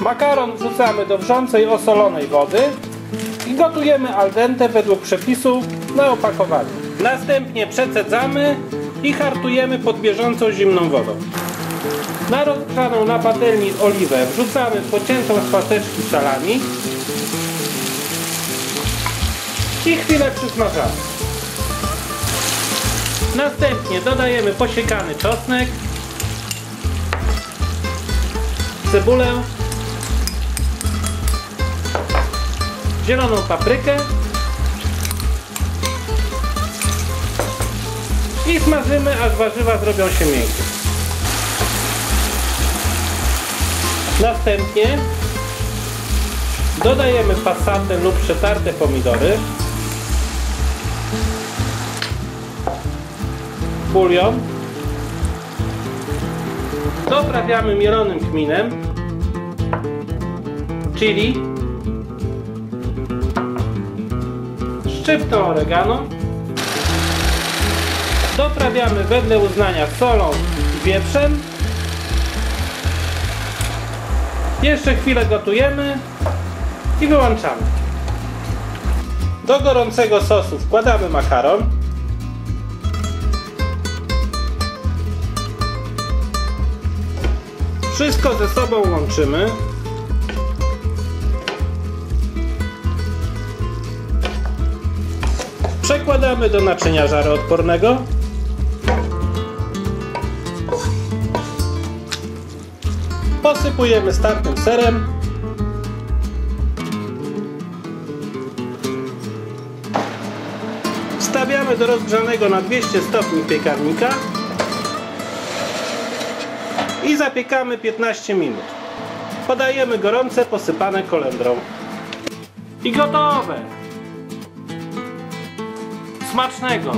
Makaron wrzucamy do wrzącej, osolonej wody i gotujemy al dente według przepisu na opakowaniu. Następnie przecedzamy i hartujemy pod bieżącą zimną wodą. Na rozgrzaną na patelni oliwę wrzucamy pociętą z paseczki salami i chwilę przysmażamy. Następnie dodajemy posiekany czosnek, cebulę, zieloną paprykę i smażymy, aż warzywa zrobią się miękkie. Następnie dodajemy passatę lub przetarte pomidory, bulion, doprawiamy mielonym kminem, chili, szczyptą oregano, doprawiamy wedle uznania solą i wieprzem, jeszcze chwilę gotujemy i wyłączamy. Do gorącego sosu wkładamy makaron. Wszystko ze sobą łączymy. Przekładamy do naczynia żaroodpornego. Posypujemy startym serem. Wstawiamy do rozgrzanego na 200 stopni piekarnika i zapiekamy 15 minut. Podajemy gorące, posypane kolendrą. I gotowe! Smacznego!